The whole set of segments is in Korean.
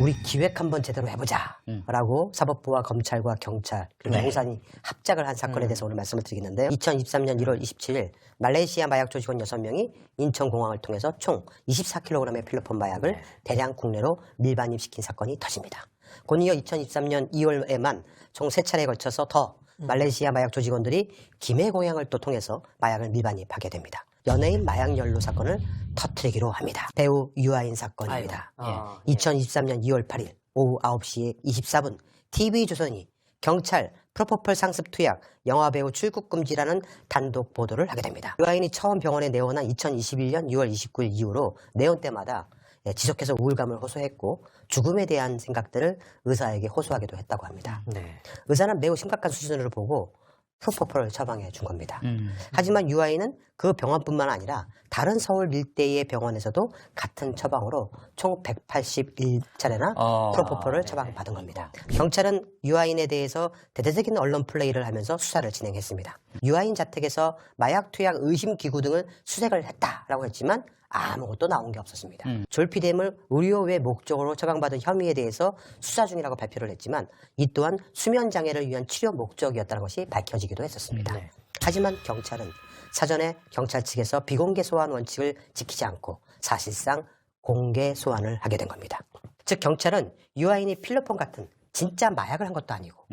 우리 기획 한번 제대로 해보자. 음. 라고 사법부와 검찰과 경찰 그리고 네. 용산이 합작을 한 사건에 음. 대해서 오늘 말씀을 드리겠는데요. 2023년 1월 27일 말레이시아 마약 조 직원 6명이 인천공항을 통해서 총 24kg의 필로폰 마약을 네. 대량 국내로 밀반입시킨 사건이 터집니다. 곧이어 2023년 2월에만 총 세차례에 걸쳐서 더 음. 말레이시아 마약 조 직원들이 김해 공항을 또 통해서 마약을 밀반입하게 됩니다. 연예인 마약 연루 사건을 터트리기로 합니다. 배우 유아인 사건입니다. 아이고. 예. 2023년 2월 8일 오후 9시 24분 TV조선이 경찰 프로포폴 상습 투약 영화배우 출국 금지라는 단독 보도를 하게 됩니다. 유아인이 처음 병원에 내원한 2021년 6월 29일 이후로 내원 때마다 예, 지속해서 우울감을 호소했고 죽음에 대한 생각들을 의사에게 호소하기도 했다고 합니다. 네. 의사는 매우 심각한 수준으로 보고 프로포폴을 처방해 준 겁니다. 음. 하지만 유아인은 그 병원뿐만 아니라 다른 서울 일대의 병원에서도 같은 처방으로 총 181차례나 어. 프로포폴을 네. 처방받은 겁니다. 경찰은 유아인에 대해서 대대적인 언론 플레이를 하면서 수사를 진행했습니다. 유아인 자택에서 마약 투약 의심 기구 등을 수색을 했다라고 했지만 아무것도 나온 게 없었습니다. 음. 졸피뎀을 의료 외 목적으로 처방받은 혐의에 대해서 수사 중이라고 발표를 했지만 이 또한 수면 장애를 위한 치료 목적이었다는 것이 밝혀지기도 했었습니다. 네. 하지만 경찰은 사전에 경찰 측에서 비공개 소환 원칙을 지키지 않고 사실상 공개 소환을 하게 된 겁니다. 즉 경찰은 유아인이 필로폰 같은 진짜 마약을 한 것도 아니고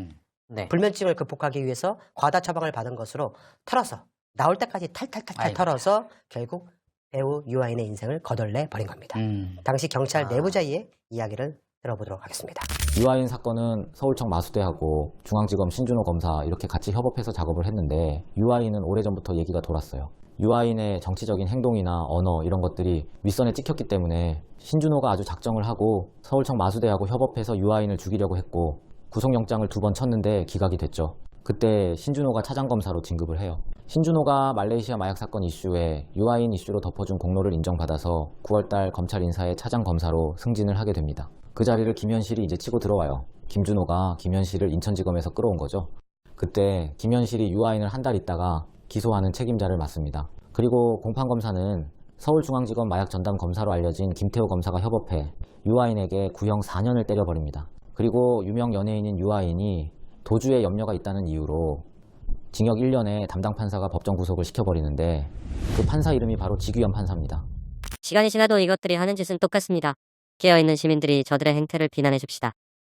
네. 불면증을 극복하기 위해서 과다 처방을 받은 것으로 털어서 나올 때까지 탈탈탈탈 아이고. 털어서 결국 배우 유아인의 인생을 거덜내 버린 겁니다. 음. 당시 경찰 아. 내부자의 이야기를 들어보도록 하겠습니다. 유아인 사건은 서울청 마수대하고 중앙지검 신준호 검사 이렇게 같이 협업해서 작업을 했는데 유아인은 오래전부터 얘기가 돌았어요. 유아인의 정치적인 행동이나 언어 이런 것들이 윗선에 찍혔기 때문에 신준호가 아주 작정을 하고 서울청 마수대하고 협업해서 유아인을 죽이려고 했고 구속영장을 두 번 쳤는데 기각이 됐죠. 그때 신준호가 차장검사로 진급을 해요. 신준호가 말레이시아 마약 사건 이슈에 유아인 이슈로 덮어준 공로를 인정받아서 9월달 검찰 인사의 차장 검사로 승진을 하게 됩니다. 그 자리를 김현실이 이제 치고 들어와요. 김준호가 김현실을 인천지검에서 끌어온 거죠. 그때 김현실이 유아인을 한 달 있다가 기소하는 책임자를 맡습니다. 그리고 공판검사는 서울중앙지검 마약 전담 검사로 알려진 김태호 검사가 협업해 유아인에게 구형 4년을 때려버립니다. 그리고 유명 연예인인 유아인이 도주에 염려가 있다는 이유로 징역 1년에 담당 판사가 법정 구속을 시켜버리는데 그 판사 이름이 바로 지규현 판사입니다. 시간이 지나도 이것들이 하는 짓은 똑같습니다. 깨어있는 시민들이 저들의 행태를 비난해 줍시다.